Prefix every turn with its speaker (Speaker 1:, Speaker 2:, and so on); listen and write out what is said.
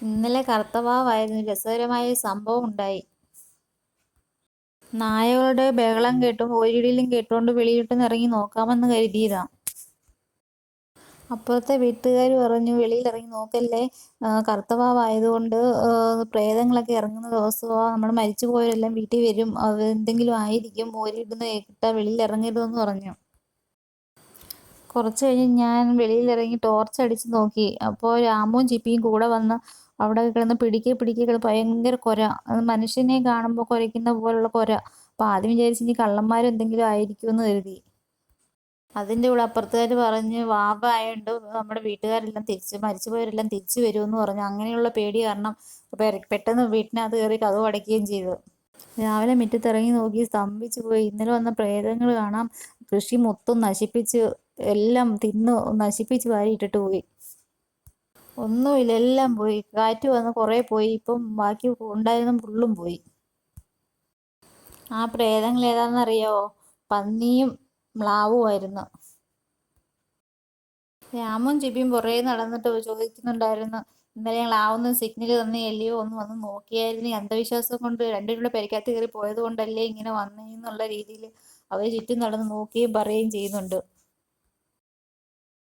Speaker 1: ഇന്നലെ കർത്തവാവായിരുന്നു രസകരമായ ഒരു സംഭവം ഉണ്ടായി. നായകളുടെ ബഹളം കേട്ടും ഓരിടിയിലും കേട്ടുകൊണ്ട് വെളിയിലോട്ടൊന്ന് ഇറങ്ങി നോക്കാമെന്ന് കരുതിയതാ. അപ്പുറത്തെ വീട്ടുകാർ പറഞ്ഞു വെളിയിൽ ഇറങ്ങി നോക്കല്ലേ കറുത്തവാവായതുകൊണ്ട് പ്രേതങ്ങളൊക്കെ ഇറങ്ങുന്ന ദിവസമാണ് നമ്മൾ മരിച്ചു പോയവരെല്ലാം വീട്ടിൽ വരും എന്തെങ്കിലും ആയിരിക്കും ഓരിടുന്ന കേട്ടാൽ വെളിയിൽ ഇറങ്ങരുതെന്ന് പറഞ്ഞു. കുറച്ച് കഴിഞ്ഞ് ഞാൻ വെളിയിലിറങ്ങി ടോർച്ച് അടിച്ച് നോക്കി. അപ്പോൾ രാമുവും ചിപ്പിയും കൂടെ വന്ന് അവിടെ കിടന്ന് പിടിക്കെ പിടിക്കെ കിടന്ന് ഭയങ്കര കുര. മനുഷ്യനെ കാണുമ്പോൾ കുരയ്ക്കുന്ന പോലുള്ള കുര. അപ്പം ആദ്യം വിചാരിച്ച് ഇനി കള്ളന്മാരെന്തെങ്കിലും ആയിരിക്കുമെന്ന് കരുതി. അതിന്റെ കൂടെ അപ്പുറത്തുകാർ പറഞ്ഞ് വാവ ആയതുകൊണ്ട് നമ്മുടെ വീട്ടുകാരെല്ലാം തിരിച്ച് മരിച്ചുപോയവരെല്ലാം തിരിച്ചു വരുമെന്ന് പറഞ്ഞു. അങ്ങനെയുള്ള പേടി കാരണം പെട്ടെന്ന് വീട്ടിനകത്ത് കയറി കഥ അടയ്ക്കുകയും ചെയ്തു. രാവിലെ മുറ്റത്തിറങ്ങി നോക്കി സ്തംഭിച്ചു പോയി. ഇന്നലെ വന്ന പ്രേതങ്ങൾ കാണാം കൃഷി മൊത്തം നശിപ്പിച്ച് എല്ലാം തിന്ന് നശിപ്പിച്ച് വാരിയിട്ടിട്ട് പോയി. ഒന്നുമില്ല എല്ലാം പോയി. കാറ്റ് വന്ന് കുറെ പോയി. ഇപ്പം ബാക്കി ഉണ്ടായിരുന്ന ഫുള്ളും പോയി. ആ പ്രേതങ്ങൾ ഏതാണെന്നറിയോ പന്നിയും മ്ലാവുമായിരുന്നു. രാമും ചിപ്പിയും പുറകെ നടന്നിട്ട് ചോദിക്കുന്നുണ്ടായിരുന്നു ഇന്നലെ ഞങ്ങൾ ആവുന്ന സിഗ്നൽ തന്നതല്ലയോ ഒന്ന് വന്ന് നോക്കിയായിരുന്നു അന്ധവിശ്വാസം കൊണ്ട് രണ്ടുപേരുടെ കൂടെ പെരയ്ക്കകത്ത് കയറി പോയത് കൊണ്ടല്ലേ ഇങ്ങനെ വന്നേന്നുള്ള രീതിയിൽ അവർ ചുറ്റും നടന്ന് നോക്കുകയും പറയുകയും ചെയ്യുന്നുണ്ട്.